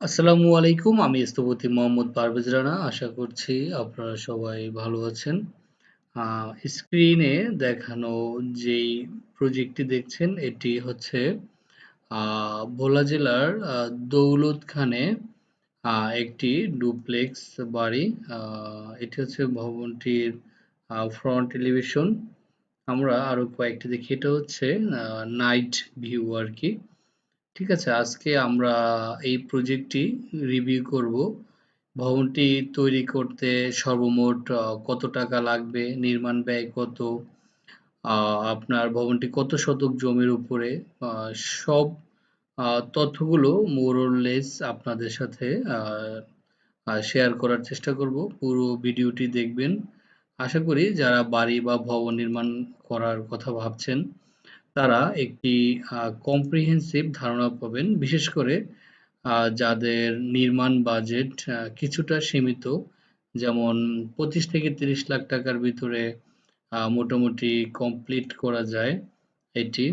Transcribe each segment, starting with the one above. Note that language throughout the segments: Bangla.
আসসালামু আলাইকুম। আমি স্থপতি মোহাম্মদ পারভেজ রানা। আশা করছি আপনারা সবাই ভালো আছেন। স্ক্রিনে দেখানো যেই প্রজেক্টটি দেখছেন, এটি হচ্ছে ভোলা জেলার দৌলত খানে একটি ডুপ্লেক্স বাড়ি। এটি হচ্ছে ভবনটির ফ্রন্ট এলিভেশন। আমরা আরও কয়েকটি দেখি। এটা হচ্ছে নাইট ভিউ আরকি। ঠিক আছে? আজকে আমরা এই প্রজেক্টটি রিভিউ করব। ভবনটি তৈরি করতে সর্বমোট কত টাকা লাগবে, নির্মাণ ব্যয় কত, আপনার ভবনটি কত শতক জমির উপরে, সব তথ্যগুলো মোর অর লেস আপনাদের সাথে শেয়ার করার চেষ্টা করব। পুরো ভিডিওটি দেখবেন। আশা করি যারা বাড়ি বা ভবন নির্মাণ করার কথা ভাবছেন তারা একটি কম্প্রিহেন্সিভ ধারণা পাবেন। বিশেষ করে যাদের নির্মাণ বাজেট কিছুটা সীমিত যেমন ২৫ থেকে ৩০ লাখ টাকার ভিতরে মোটামুটি কমপ্লিট করা যায় এটি।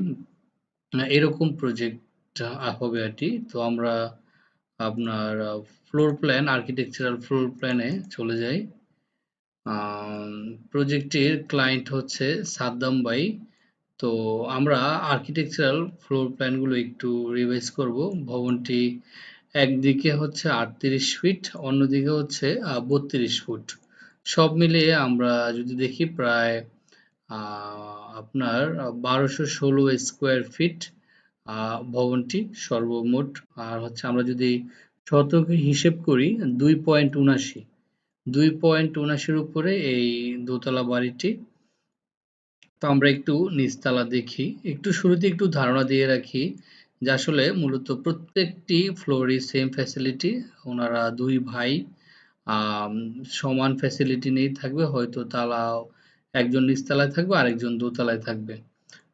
এরকম প্রজেক্ট হবে এটি। তো আমরা আপনার ফ্লোর প্ল্যান আর্কিটেকচারাল ফ্লোর প্ল্যানে চলে যাই। প্রজেক্টটির ক্লায়েন্ট হচ্ছে সাদ্দাম ভাই। তো আমরা আর্কিটেকচারাল ফ্লোর প্ল্যানগুলো একটু রিভাইজ করব। ভবনটি একদিকে হচ্ছে ৩৮ ফিট, অন্যদিকে হচ্ছে ৩২ ফুট। সব মিলিয়ে আমরা যদি দেখি প্রায় আপনার ১২১৬ স্কোয়ার ফিট ভবনটি সর্বমোট। আর হচ্ছে আমরা যদি শতকে হিসেব করি ২.৭৯ ২.৭৯ এর উপরে এই দোতলা বাড়িটি। আমরা একটু নিচতলা দেখি। একটু শুরুতে একটু ধারণা দিয়ে রাখি যে আসলে মূলত প্রত্যেকটি ফ্লোরই সেম ফ্যাসিলিটি। ওনারা দুই ভাই সমান ফ্যাসিলিটি নিয়েই থাকবে। হয়তো তারা একজন নিচতলায় থাকবে, আরেকজন দোতলায় থাকবে।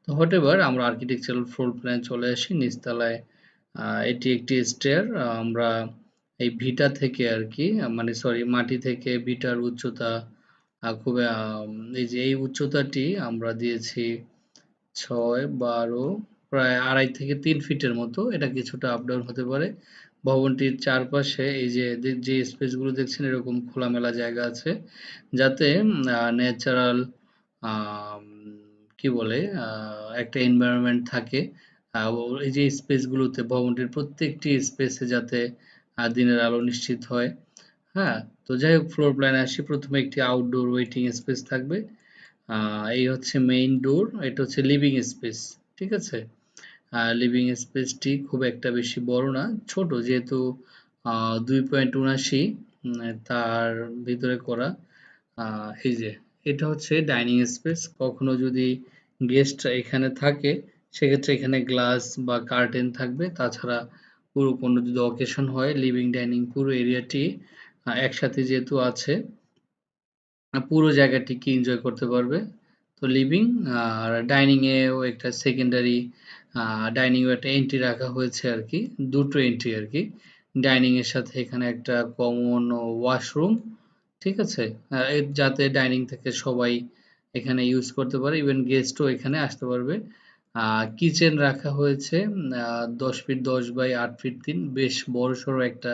তো হোয়াটএভার আমরা আর্কিটেকচারাল ফ্লোর প্ল্যানে চলে আসি। নিচতলায় এটি একটি স্টেয়ার। আমরা এই ভিটা থেকে আর কি মানে সরি মাটি থেকে ভিটার উচ্চতা আ এই যে এই উচ্চতাটি আমরা দিয়েছি ৬, ১২ প্রায় ২.৫ থেকে ৩ ফিটের মতো। এটা কিছুটা আপ ডাউন হতে পারে। ভবনটির চারপাশে এই যে যে স্পেসগুলো দেখছেন এরকম খোলামেলা জায়গা আছে। যাতে ন্যাচারাল কি বলে একটা এনভায়রনমেন্ট থাকে। এই যে স্পেসগুলোতে ভবনটির প্রত্যেকটি স্পেসে যাতে দিনের আলো নিশ্চিত হয়। হ্যাঁ? তো যাই হোক ফ্লোর প্ল্যানে আসি। প্রথমে একটি আউটডোর ওয়েটিং স্পেস থাকবে। এই হচ্ছে মেইন ডোর। এটা হচ্ছে লিভিং স্পেস। ঠিক আছে? লিভিং স্পেসটি খুব একটা বেশি বড় না। ছোট যেহেতু আ ২.৭৯ উম, তার ভিতরে করা। এই যে, এটা হচ্ছে ডাইনিং স্পেস। কখনো যদি গেস্ট এখানে থাকে, সেক্ষেত্রে এখানে গ্লাস বা কার্টেন থাকবে। তাছাড়া পুরো কোনো যদি অকেশন হয় লিভিং ডাইনিং পুরো এরিয়াটি একসাথে যেহেতু আছে পুরো জায়গাটিকে এনজয় করতে পারবে। তো লিভিং আর ডাইনিং এও একটা সেকেন্ডারি আ ডাইনিং এও একটা এন্ট্রি রাখা হয়েছে আরকি। দুটো এন্ট্রি আরকি। ডাইনিং এর সাথে এখানে একটা কমন ওয়াশরুম। ঠিক আছে? যাতে ডাইনিং থেকে সবাই এখানে ইউজ করতে পারে। ইভেন গেস্টও এখানে আসতে পারবে। কিচেন রাখা হয়েছে ১০ ফিট ১০ বাই ৮ ফিট ৩ বেশ বড়সড় একটা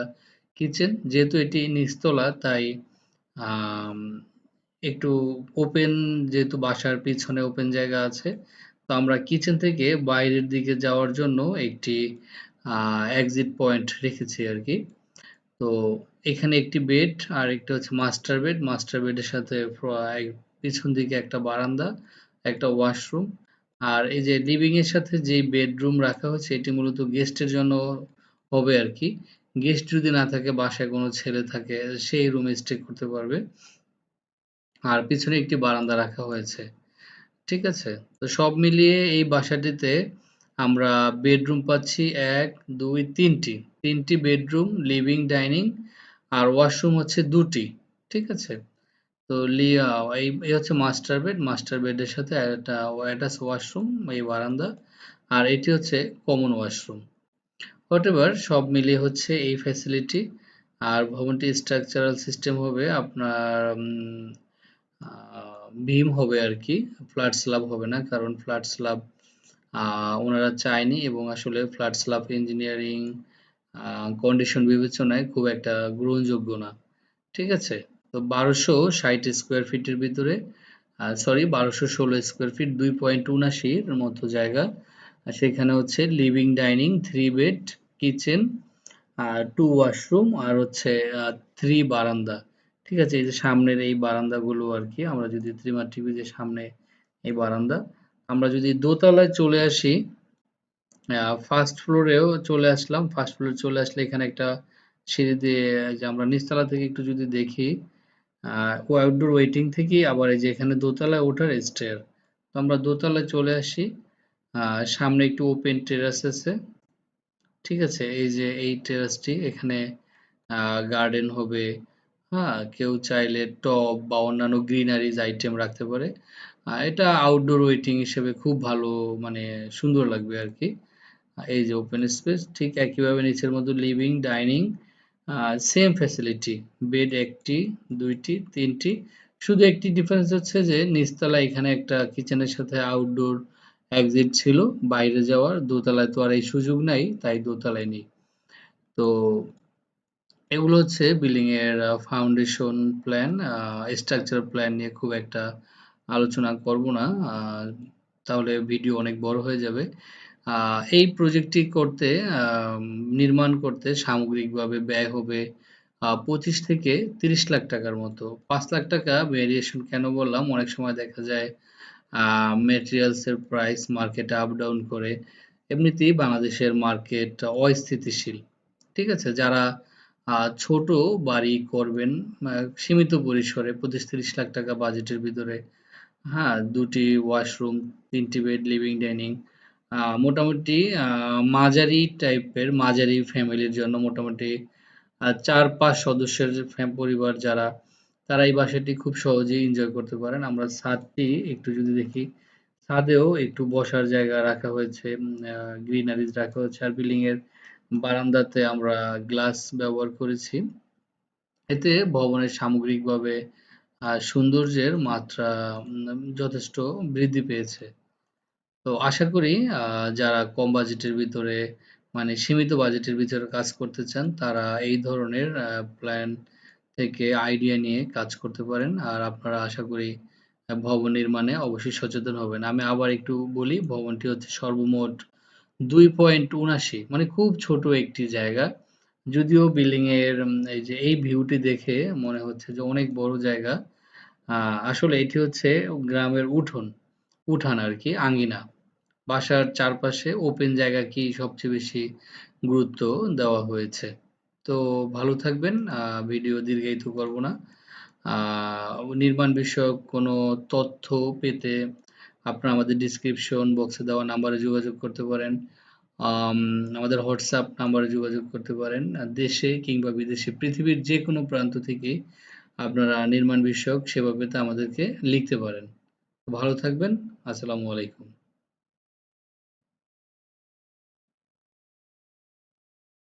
কিচেন। যেহেতু এটি নিচতলা তাই একটু ওপেন যেহেতু বাসার পিছনে ওপেন জায়গা আছে। তো আমরা কিচেন থেকে বাইরের দিকে যাওয়ার জন্য একটি এক্সিট পয়েন্ট রেখেছি আর কি তো এখানে একটি বেড আর একটা হচ্ছে মাস্টার বেড। মাস্টার বেডের সাথে পিছন দিকে একটা বারান্দা, একটা ওয়াশরুম। আর এই যে লিভিং এর সাথে যেই বেডরুম রাখা হয়েছে এটি মূলত গেস্টের জন্য হবে আরকি। গেস্ট যদি না থাকে বাসায় কোনো ছেলে থাকে সেই রুমে স্টে করতে পারবে। আর পিছনে একটি বারান্দা রাখা হয়েছে। ঠিক আছে? তো সব মিলিয়ে এই বাসাটিতে আমরা বেডরুম পাচ্ছি এক দুই তিনটি তিনটি বেডরুম, লিভিং, ডাইনিং আর ওয়াশরুম হচ্ছে দুটি ঠিক আছে? তো লিয়া এই এই হচ্ছে মাস্টার বেড। মাস্টার বেডের সাথে একটা অ্যাটাচ ওয়াশরুম, এই বারান্দা। আর এটি হচ্ছে কমন ওয়াশরুম। হোয়াটএভার সব মিলিয়ে হচ্ছে এই ফ্যাসিলিটি। আর ভবনটি স্ট্রাকচারাল সিস্টেম হবে, আপনার ভীম হবে আর কি ফ্ল্যাট স্ল্যাব হবে না। কারণ ফ্ল্যাট স্ল্যাব ওনারা চায়নি এবং আসলে ফ্ল্যাট স্ল্যাব ইঞ্জিনিয়ারিং কন্ডিশন বিবেচনায় খুব একটা গ্রহণযোগ্য না ঠিক আছে তো বারোশো ষাট স্কোয়ার ফিটের ভিতরে সরি বারোশো ষোলো স্কোয়ার ফিট দুই পয়েন্ট উনাশির মতো জায়গা সেখানে হচ্ছে living dining three bed kitchen আর টু ওয়াশরুম আর হচ্ছে থ্রি বারান্দা। ঠিক আছে? এই যে সামনের এই বারান্দাগুলো আর কি, আমরা যদি ত্রিমার টিভি যে সামনে এই বারান্দা, আমরা যদি দোতলায় চলে আসি ফার্স্ট ফ্লোরেও চলে আসলাম। ফার্স্ট ফ্লোরে চলে আসলে এখানে একটা সিঁড়ি দিয়ে যে আমরা নিচতলা থেকে একটু যদি দেখি আউটডোর ওয়েটিং থেকে আবার এই যে এখানে দোতলায় ওঠার স্টেয়ার তো আমরা দোতলায় চলে আসি। সামনে একটু ওপেন টেরাস আছে। ঠিক আছে, এই যে এই টেরাসটি এখানে গার্ডেন হবে। হ্যাঁ কেউ চাইলে টব বা অন্যান্য গ্রিনারিজ আইটেম রাখতে পারে। এটা আউটডোর ওয়েটিং হিসেবে খুব ভালো মানে সুন্দর লাগবে আর কি এই যে ওপেন স্পেস ঠিক একইভাবে নিচের মতো living dining same facility bed একটি, দুইটি, তিনটি। শুধু একটি ডিফারেন্স হচ্ছে যে নিচতলা এখানে একটা কিচেনের সাথে আউটডোর এক্সিট ছিল, বাইরে যাওয়ার দোতলায় তো আর এই সুযোগ নাই, তাই দোতলায় নেই। তো এগুলো হচ্ছে বিল্ডিং এর ফাউন্ডেশন প্ল্যান স্ট্রাকচার প্ল্যান নিয়ে খুব একটা আলোচনা করব না তাহলে ভিডিও অনেক বড় হয়ে যাবে। এই প্রজেক্টটি করতে নির্মাণ করতে সামগ্রিকভাবে ব্যয় হবে পঁচিশ থেকে তিরিশ লাখ টাকার মতো। পাঁচ লাখ টাকা ভেরিয়েশন কেন বললাম? অনেক সময় দেখা যায় মেটেরিয়ালসের প্রাইস মার্কেটে আপ ডাউন করে এমনিতেই বাংলাদেশের মার্কেট অস্থিতিশীল। ঠিক আছে? যারা ছোট বাড়ি করবেন সীমিত পরিসরে পঁচিশ তিরিশ লাখ টাকা বাজেটের ভিতরে হ্যাঁ দুটি ওয়াশরুম তিনটি বেড লিভিং ডাইনিং মোটামুটি মাঝারি টাইপের মাঝারি ফ্যামিলির জন্য মোটামুটি চার পাঁচ সদস্যের পরিবার যারা তারা এই বাসাটি খুব সহজেই এনজয় করতে পারেন। আমরা ছাদটি একটু যদি দেখি, ছাদেও একটু বসার জায়গা রাখা হয়েছে গ্রিনারিজ রাখা হয়েছে আর বিল্ডিং এর বারান্দাতে আমরা গ্লাস ব্যবহার করেছি। এতে ভবনের সামগ্রিকভাবে সৌন্দর্যের মাত্রা যথেষ্ট বৃদ্ধি পেয়েছে। তো আশা করি যারা কম বাজেটের ভিতরে মানে সীমিত বাজেটের ভিতরে কাজ করতে চান, তারা এই ধরনের প্ল্যান থেকে আইডিয়া নিয়ে কাজ করতে পারেন। আর আপনারা আশা করি, ভবন নির্মাণে অবশ্যই সচেতন হবেন। আমি আবার একটু বলি, ভবনটি হচ্ছে সর্বমোট দুই পয়েন্ট উনাশি মানে খুব ছোট একটি জায়গা। যদিও বিল্ডিং এর এই যে এই ভিউটি দেখে মনে হচ্ছে যে অনেক বড় জায়গা। আসলে এটি হচ্ছে গ্রামের উঠোন, উঠান আর কি আঙ্গিনা বাসার চারপাশে ওপেন জায়গা কি সবচেয়ে বেশি গুরুত্ব দেওয়া হয়েছে। তো ভালো থাকবেন। ভিডিও দীর্ঘায়িত করব না। নির্মাণ বিষয়ক কোনো তথ্য পেতে আপনারা আমাদের ডিসক্রিপশন বক্সে দেওয়া নাম্বারে যোগাযোগ করতে পারেন। আমাদের হোয়াটসঅ্যাপ নাম্বারে যোগাযোগ করতে পারেন। দেশে কিংবা বিদেশে পৃথিবীর যে কোনো প্রান্ত থেকে আপনারা নির্মাণ বিষয়ক সেবা পেতে আমাদেরকে লিখতে পারেন। ভালো থাকবেন। আসসালামু আলাইকুম।